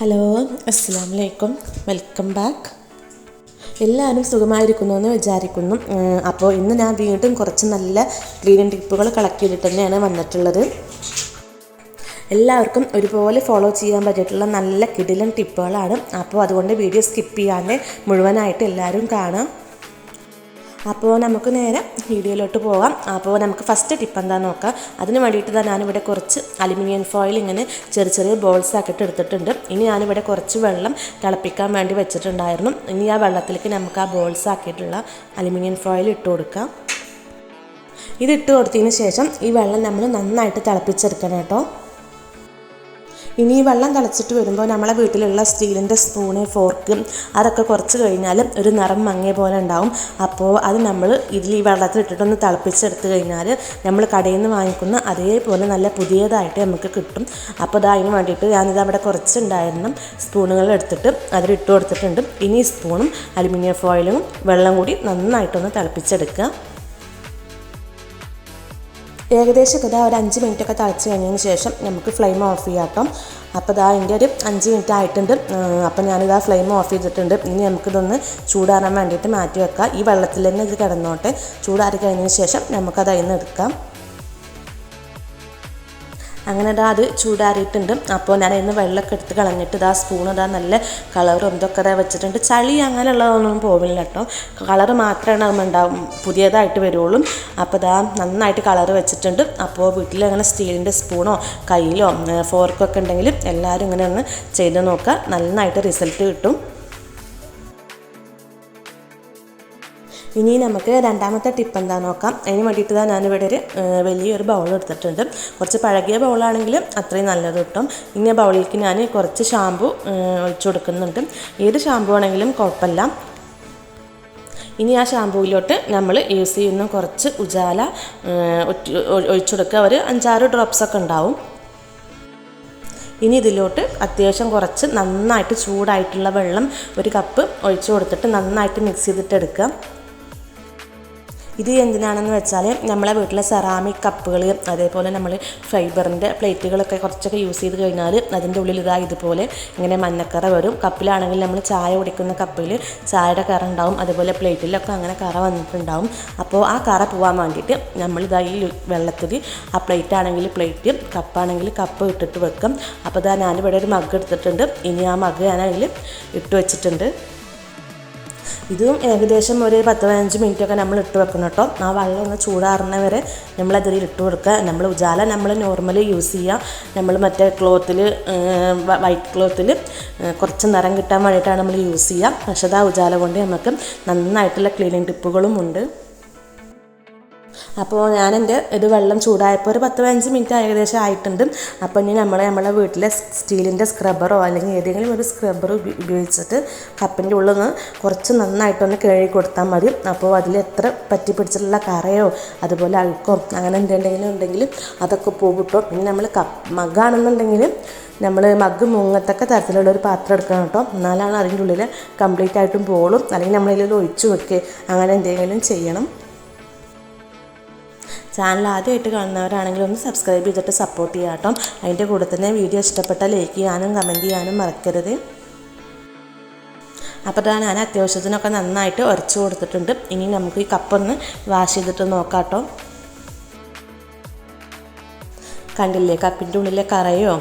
Hello അസ്സാം വലൈക്കും welcome back എല്ലാവരും സുഖമായിരിക്കുന്നു എന്ന് വിചാരിക്കുന്നു അപ്പോൾ ഇന്ന് ഞാൻ വീണ്ടും കുറച്ച് നല്ല ക്ലീനിങ് ടിപ്പുകൾ കളക്ട് ചെയ്തിട്ട് തന്നെയാണ് വന്നിട്ടുള്ളത്. എല്ലാവർക്കും ഒരുപോലെ ഫോളോ ചെയ്യാൻ പറ്റിയിട്ടുള്ള നല്ല കിടിലൻ ടിപ്പുകളാണ് അപ്പോൾ അതുകൊണ്ട് വീഡിയോ സ്കിപ്പ് ചെയ്യാതെ മുഴുവനായിട്ട് എല്ലാവരും കാണാം. അപ്പോൾ നമുക്ക് നേരെ വീഡിയോയിലോട്ട് പോകാം. അപ്പോൾ നമുക്ക് ഫസ്റ്റ് ടിപ്പ് എന്താണെന്ന് നോക്കാം. അതിന് വേണ്ടിയിട്ട് ഞാനിവിടെ കുറച്ച് അലുമിനിയം ഫോയിൽ ഇങ്ങനെ ചെറിയ ചെറിയ ബോൾസ് ആക്കിയിട്ട് എടുത്തിട്ടുണ്ട്. ഇനി ഞാനിവിടെ കുറച്ച് വെള്ളം തിളപ്പിക്കാൻ വേണ്ടി വെച്ചിട്ടുണ്ടായിരുന്നു. ഇനി ആ വെള്ളത്തിലേക്ക് നമുക്ക് ആ ബോൾസ് ആക്കിയിട്ടുള്ള അലുമിനിയം ഫോയിൽ ഇട്ട് കൊടുക്കാം. ഇത് ഇട്ട് കൊടുത്തതിന് ശേഷം ഈ വെള്ളം നമ്മൾ നന്നായിട്ട് തിളപ്പിച്ചെടുക്കണം കേട്ടോ. ഇനി ഈ വെള്ളം തിളച്ചിട്ട് വരുമ്പോൾ നമ്മളെ വീട്ടിലുള്ള സ്റ്റീലിന്റെ സ്പൂണ് ഫോർക്ക് അതൊക്കെ കുറച്ച് കഴിഞ്ഞാൽ ഒരു നിറം മങ്ങിയ പോലെ ഉണ്ടാവും. അപ്പോൾ അത് നമ്മൾ ഇതിൽ ഈ വെള്ളത്തിൽ ഇട്ടിട്ടൊന്ന് തിളപ്പിച്ചെടുത്ത് കഴിഞ്ഞാൽ നമ്മൾ കടയിൽ നിന്ന് വാങ്ങിക്കുന്ന അതേപോലെ നല്ല പുതിയതായിട്ട് നമുക്ക് കിട്ടും. അപ്പോൾ അതിന് വേണ്ടിയിട്ട് ഞാനിത് അവിടെ കുറച്ചുണ്ടായിരുന്നു. സ്പൂണുകൾ എടുത്തിട്ട് അതിലിട്ട് കൊടുത്തിട്ടുണ്ട്. ഇനി സ്പൂണും അലുമിനിയം ഫോയിലും വെള്ളം കൂടി നന്നായിട്ടൊന്ന് തിളപ്പിച്ചെടുക്കുക. ഏകദേശം ഇതാ ഒരു അഞ്ച് മിനിറ്റ് ഒക്കെ തിളച്ച് കഴിഞ്ഞതിന് ശേഷം നമുക്ക് ഫ്ലെയിം ഓഫ് ചെയ്യാം കേട്ടോ അപ്പോൾ ഇതാ അതിന്റെ ഒരു അഞ്ച് മിനിറ്റ് ആയിട്ടുണ്ട്. അപ്പോൾ ഞാനിതാ ഫ്ലെയിം ഓഫ് ചെയ്തിട്ടുണ്ട്. ഇനി നമുക്കിതൊന്ന് ചൂടാറാൻ വേണ്ടിയിട്ട് മാറ്റി വെക്കാം. ഈ വെള്ളത്തിൽ തന്നെ ഇത് കിടന്നോട്ടെ. ചൂടാറി കഴിഞ്ഞതിന് ശേഷം നമുക്കത് അതിൽ നിന്ന് എടുക്കാം. അങ്ങനെ ഇതാ അത് ചൂടാറിയിട്ടുണ്ട്. അപ്പോൾ ഞാൻ ഇന്ന് വെള്ളമൊക്കെ എടുത്ത് കളഞ്ഞിട്ട് ഇതാ സ്പൂൺ ഇതാ നല്ല കളറും ഇതൊക്കെ ഇതാ വെച്ചിട്ടുണ്ട്. ചളി അങ്ങനെയുള്ളതൊന്നും പോവില്ല കേട്ടോ. കളറ് മാത്രമാണ് നമ്മൾ ഉണ്ടാവും പുതിയതായിട്ട് വരുള്ളൂ. അപ്പോൾ ഇതാ നന്നായിട്ട് കളറ് വെച്ചിട്ടുണ്ട്. അപ്പോൾ വീട്ടിൽ അങ്ങനെ സ്റ്റീലിന്റെ സ്പൂണോ കയ്യിലോ ഫോർക്കോ ഒക്കെ ഉണ്ടെങ്കിൽ എല്ലാവരും ഇങ്ങനെ ഒന്ന് ചെയ്ത് നോക്കുക. നന്നായിട്ട് റിസൾട്ട് കിട്ടും. ഇനി നമുക്ക് രണ്ടാമത്തെ ടിപ്പ് എന്താ നോക്കാം. അതിന് വേണ്ടിയിട്ട് തന്നെ ഞാനിവിടെ ഒരു വലിയൊരു ബൗൾ എടുത്തിട്ടുണ്ട്. കുറച്ച് പഴകിയ ബൗളാണെങ്കിൽ അത്രയും നല്ലത് കിട്ടും. ഇനി ബൗളിലേക്ക് ഞാൻ കുറച്ച് ഷാമ്പു ഒഴിച്ചു കൊടുക്കുന്നുണ്ട്. ഏത് ഷാമ്പു ആണെങ്കിലും കുഴപ്പമില്ല. ഇനി ആ ഷാമ്പൂയിലോട്ട് നമ്മൾ യൂസ് ചെയ്യുന്ന കുറച്ച് ഉജാല ഏഹ്, ഒറ്റ്- ഒ- ഒഴിച്ചു കൊടുക്കുക. ഒരു അഞ്ചാറ് ഡ്രോപ്സൊക്കെ ഉണ്ടാവും. ഇനി ഇതിലോട്ട് അത്യാവശ്യം കുറച്ച് നന്നായിട്ട് ചൂടായിട്ടുള്ള വെള്ളം ഒരു കപ്പ് ഒഴിച്ചു കൊടുത്തിട്ട് നന്നായിട്ട് മിക്സ് ചെയ്തിട്ട് എടുക്കുക. ഇത് എന്തിനാണെന്ന് വെച്ചാൽ നമ്മളെ വീട്ടിലെ സെറാമിക് കപ്പുകൾ അതേപോലെ നമ്മൾ ഫൈബറിന്റെ പ്ലേറ്റുകളൊക്കെ കുറച്ചൊക്കെ യൂസ് ചെയ്ത് കഴിഞ്ഞാൽ അതിന്റെ ഉള്ളിൽ ഇതാ ഇതുപോലെ ഇങ്ങനെ മഞ്ഞക്കറ വരും. കപ്പിലാണെങ്കിൽ നമ്മൾ ചായ കുടിക്കുന്ന കപ്പിൽ ചായയുടെ കറ ഉണ്ടാവും. അതേപോലെ പ്ലേറ്റിലൊക്കെ അങ്ങനെ കറ വന്നിട്ടുണ്ടാവും. അപ്പോൾ ആ കറ പോകാൻ വേണ്ടിയിട്ട് നമ്മളിതാ ഈ വെള്ളത്തിൽ ആ പ്ലേറ്റ് ആണെങ്കിൽ പ്ലേറ്റ് കപ്പാണെങ്കിൽ കപ്പ് ഇട്ടിട്ട് വെക്കും. അപ്പോൾ ഇതാ ഞാനിവിടെ ഒരു മഗ് എടുത്തിട്ടുണ്ട്. ഇനി ആ മഗ് ഞാനതിൽ ഇട്ട് വെച്ചിട്ടുണ്ട്. ഇതും ഏകദേശം ഒരു പത്ത് പതിനഞ്ച് മിനിറ്റ് ഒക്കെ നമ്മൾ ഇട്ട് വെക്കണം കേട്ടോ. ആ വെള്ളം ഒന്ന് ചൂടാറുന്ന വരെ നമ്മൾ അതിൽ ഇട്ട് കൊടുക്കുക. നമ്മൾ ഉജാല നമ്മൾ നോർമലി യൂസ് ചെയ്യുക. നമ്മൾ മറ്റേ ക്ലോത്തിൽ വൈറ്റ് ക്ലോത്തിൽ കുറച്ച് നിറം കിട്ടാൻ വേണ്ടിയിട്ടാണ് നമ്മൾ യൂസ് ചെയ്യുക. പക്ഷേ ആ ഉജാല കൊണ്ട് നമുക്ക് നന്നായിട്ടുള്ള ക്ലീനിങ് ടിപ്പുകളും ഉണ്ട്. അപ്പോൾ ഞാൻ ഇത് വെള്ളം ചൂടായപ്പോൾ ഒരു പത്ത് പതിനഞ്ച് മിനിറ്റ് ഏകദേശം ആയിട്ടുണ്ട്. അപ്പോൾ ഇനി നമ്മൾ നമ്മളെ വീട്ടിലെ സ്റ്റീലിന്റെ സ്ക്രബ്ബറോ അല്ലെങ്കിൽ ഏതെങ്കിലും ഒരു സ്ക്രബ്ബർ ഉപയോഗിച്ചിട്ട് കപ്പിന്റെ ഉള്ളിൽ നിന്ന് കുറച്ച് നന്നായിട്ടൊന്ന് കഴുകി കൊടുത്താൽ മതി. അപ്പോൾ അതിൽ എത്ര പറ്റി പിടിച്ചിട്ടുള്ള കറയോ അതുപോലെ അഴുക്കോ അങ്ങനെ എന്തെങ്കിലും ഉണ്ടെങ്കിൽ അതൊക്കെ പോകിട്ടോ പിന്നെ നമ്മൾ കപ്പ് മഗ്ഗാണെന്നുണ്ടെങ്കിൽ നമ്മൾ മഗ് മുങ്ങത്തക്ക തരത്തിലുള്ള ഒരു പാത്രം എടുക്കണം കേട്ടോ. എന്നാലാണ് അതിന്റെ ഉള്ളിൽ കംപ്ലീറ്റ് ആയിട്ടും പോളും. അല്ലെങ്കിൽ നമ്മളതിൽ ഒഴിച്ചു വെക്കുക അങ്ങനെ എന്തെങ്കിലും ചെയ്യണം. ചാനൽ ആദ്യമായിട്ട് കാണുന്നവരാണെങ്കിൽ ഒന്ന് സബ്സ്ക്രൈബ് ചെയ്തിട്ട് സപ്പോർട്ട് ചെയ്യാം കേട്ടോ. അതിന്റെ കൂടെ തന്നെ വീഡിയോ ഇഷ്ടപ്പെട്ടാൽ ലൈക്ക് ചെയ്യാനും കമന്റ് ചെയ്യാനും മറക്കരുത്. അപ്പോൾ ഇതാ ഞാൻ അത്യാവശ്യത്തിനൊക്കെ നന്നായിട്ട് ഉരച്ച് കൊടുത്തിട്ടുണ്ട്. ഇനി നമുക്ക് ഈ കപ്പൊന്ന് വാഷ് ചെയ്തിട്ട് നോക്കാം കേട്ടോ. കണ്ടില്ലേ? കപ്പിന്റെ ഉള്ളിലെ കറയോ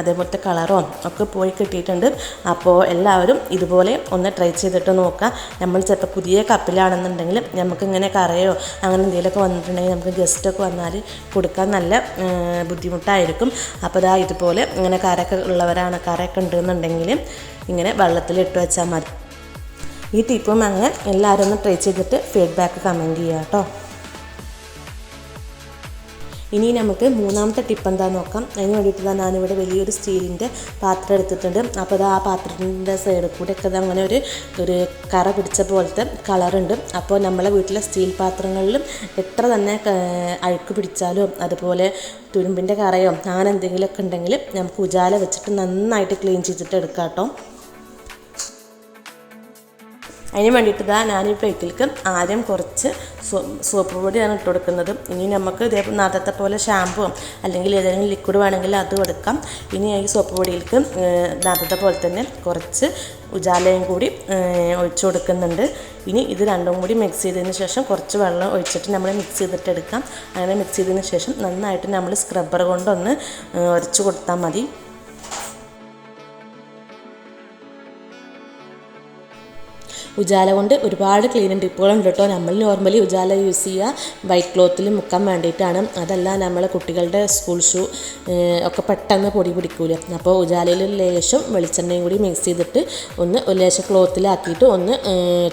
അതേപോലത്തെ കളറോ ഒക്കെ പോയി കിട്ടിയിട്ടുണ്ട്. അപ്പോൾ എല്ലാവരും ഇതുപോലെ ഒന്ന് ട്രൈ ചെയ്തിട്ട് നോക്കുക. നമ്മൾ ചിലപ്പോൾ പുതിയ കപ്പിലാണെന്നുണ്ടെങ്കിൽ നമുക്കിങ്ങനെ കറയോ അങ്ങനെ എന്തെങ്കിലുമൊക്കെ വന്നിട്ടുണ്ടെങ്കിൽ നമുക്ക് ഗസ്റ്റൊക്കെ വന്നാൽ കൊടുക്കാൻ നല്ല ബുദ്ധിമുട്ടായിരിക്കും. അപ്പോൾ ഇതാ ഇതുപോലെ ഇങ്ങനെ കറയൊക്കെ ഉള്ളവരാണ് കറയൊക്കെ ഉണ്ടെന്നുണ്ടെങ്കിൽ ഇങ്ങനെ വെള്ളത്തിലിട്ട് വെച്ചാൽ മതി. ഈ ടിപ്പും അങ്ങനെ എല്ലാവരും ഒന്ന് ട്രൈ ചെയ്തിട്ട് ഫീഡ്ബാക്ക് കമന്റ് ചെയ്യുക കേട്ടോ. ഇനി നമുക്ക് മൂന്നാമത്തെ ടിപ്പ് എന്താ നോക്കാം. അതിന് വേണ്ടിയിട്ട് തന്നെ ഞാനിവിടെ വലിയൊരു സ്റ്റീലിന്റെ പാത്രം എടുത്തിട്ടുണ്ട്. അപ്പോൾ ആ പാത്രത്തിന്റെ സൈഡിൽ കൂടെ ഒക്കെ അങ്ങനെ ഒരു ഒരു കറ പിടിച്ച പോലത്തെ കളറുണ്ട് അപ്പോൾ നമ്മളെ വീട്ടിലെ സ്റ്റീൽ പാത്രങ്ങളിലും എത്ര തന്നെ അഴുക്ക് പിടിച്ചാലും അതുപോലെ തുരുമ്പിന്റെ കറയോ അങ്ങനെ എന്തെങ്കിലുമൊക്കെ ഉണ്ടെങ്കിൽ നമുക്ക് ഉജാല വെച്ചിട്ട് നന്നായിട്ട് ക്ലീൻ ചെയ്തിട്ട് എടുക്കാം കേട്ടോ. അതിന് വേണ്ടിയിട്ട് ഇതാ ഞാൻ ഈ പ്ലേറ്റിലേക്ക് ആദ്യം കുറച്ച് സോപ്പ് പൊടിയാണ് ഇട്ട് കൊടുക്കുന്നത്. ഇനി നമുക്ക് ഇതേ നാദത്തെ പോലെ ഷാമ്പൂ അല്ലെങ്കിൽ ഏതെങ്കിലും ലിക്വിഡ് വേണമെങ്കിൽ അതും എടുക്കാം. ഇനി ഈ സോപ്പ് പൊടിയിലേക്ക് നാദത്തെ പോലെ തന്നെ കുറച്ച് ഉജാലയും കൂടി ഒഴിച്ചു കൊടുക്കുന്നുണ്ട്. ഇനി ഇത് രണ്ടും കൂടി മിക്സ് ചെയ്തതിന് ശേഷം കുറച്ച് വെള്ളം ഒഴിച്ചിട്ട് നമ്മൾ മിക്സ് ചെയ്തിട്ട് എടുക്കാം. അങ്ങനെ മിക്സ് ചെയ്തതിന് ശേഷം നന്നായിട്ട് നമ്മൾ സ്ക്രബ്ബർ കൊണ്ടൊന്ന് ഉരച്ച് കൊടുത്താൽ മതി. ഉജാല കൊണ്ട് ഒരുപാട് ക്ലീനിങ് ടിപ്പുകളുണ്ട് കേട്ടോ നമ്മൾ നോർമലി ഉജാല യൂസ് ചെയ്യുക. വൈറ്റ് ക്ലോത്തിൽ മുക്കാൻ വേണ്ടിയിട്ടാണ്. അതല്ല നമ്മൾ കുട്ടികളുടെ സ്കൂൾ ഷൂ ഒക്കെ പെട്ടെന്ന് പൊടി പിടിക്കൂല. അപ്പോൾ ഉജാലയിൽ ലേശം വെളിച്ചെണ്ണയും കൂടി മിക്സ് ചെയ്തിട്ട് ഒന്ന് ലേശം ക്ലോത്തിലാക്കിയിട്ട് ഒന്ന്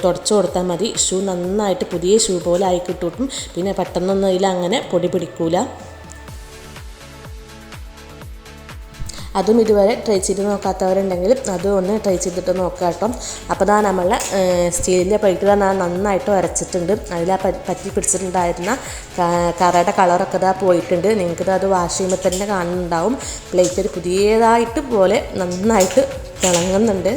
തുടച്ചു കൊടുത്താൽ മതി. ഷൂ നന്നായിട്ട് പുതിയ ഷൂ പോലെ ആയി കിട്ടും പിന്നെ പെട്ടെന്നൊന്നും അതിൽ അങ്ങനെ പൊടി പിടിക്കൂല. അതും ഇതുവരെ ട്രൈ ചെയ്ത് നോക്കാത്തവരുണ്ടെങ്കിൽ അതും ഒന്ന് ട്രൈ ചെയ്തിട്ട് നോക്കുക കേട്ടോ. അപ്പോൾ ഇതാ നമ്മളെ സ്റ്റീലിന്റെ പ്ലേറ്റ് തന്നെ നന്നായിട്ട് വരച്ചിട്ടുണ്ട്. അതിൽ ആ പറ്റി പിടിച്ചിട്ടുണ്ടായിരുന്ന കറയുടെ കളറൊക്കെ ഇതാ പോയിട്ടുണ്ട്. നിങ്ങൾക്കിത് അത് വാഷ് ചെയ്യുമ്പോൾ തന്നെ കാണുന്നുണ്ടാവും. പ്ലേറ്റ് ഒരു പുതിയതായിട്ട് പോലെ നന്നായിട്ട് തിളങ്ങുന്നുണ്ട്.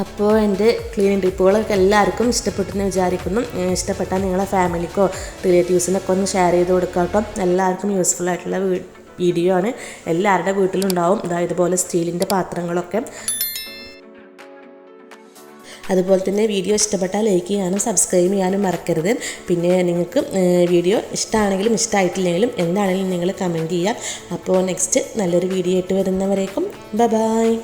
അപ്പോൾ എന്റെ ക്ലീനിങ് ടിപ്പുകളൊക്കെ എല്ലാവർക്കും ഇഷ്ടപ്പെട്ടെന്ന് വിചാരിക്കുന്നു. ഇഷ്ടപ്പെട്ടാൽ നിങ്ങളെ ഫാമിലിക്കോ റിലേറ്റീവ്സിനൊക്കെ ഒന്ന് ഷെയർ ചെയ്ത് കൊടുക്കാം കേട്ടോ. എല്ലാവർക്കും യൂസ്ഫുൾ ആയിട്ടുള്ള വീഡിയോ ആണ് എല്ലാവരുടെ വീട്ടിലുണ്ടാവും. ഇതാ ഇതുപോലെ സ്റ്റീലിന്റെ പാത്രങ്ങളൊക്കെ. അതുപോലെ തന്നെ വീഡിയോ ഇഷ്ടപ്പെട്ടാൽ ലൈക്ക് ചെയ്യാനും സബ്സ്ക്രൈബ് ചെയ്യാനും മറക്കരുത്. പിന്നെ നിങ്ങൾക്ക് വീഡിയോ ഇഷ്ടമാണെങ്കിലും ഇഷ്ടമായിട്ടില്ലെങ്കിലും എന്താണെങ്കിലും നിങ്ങൾ കമന്റ് ചെയ്യുക. അപ്പോൾ നെക്സ്റ്റ് നല്ലൊരു വീഡിയോ ആയിട്ട് വരുന്നവരേക്കും ബ ബായ്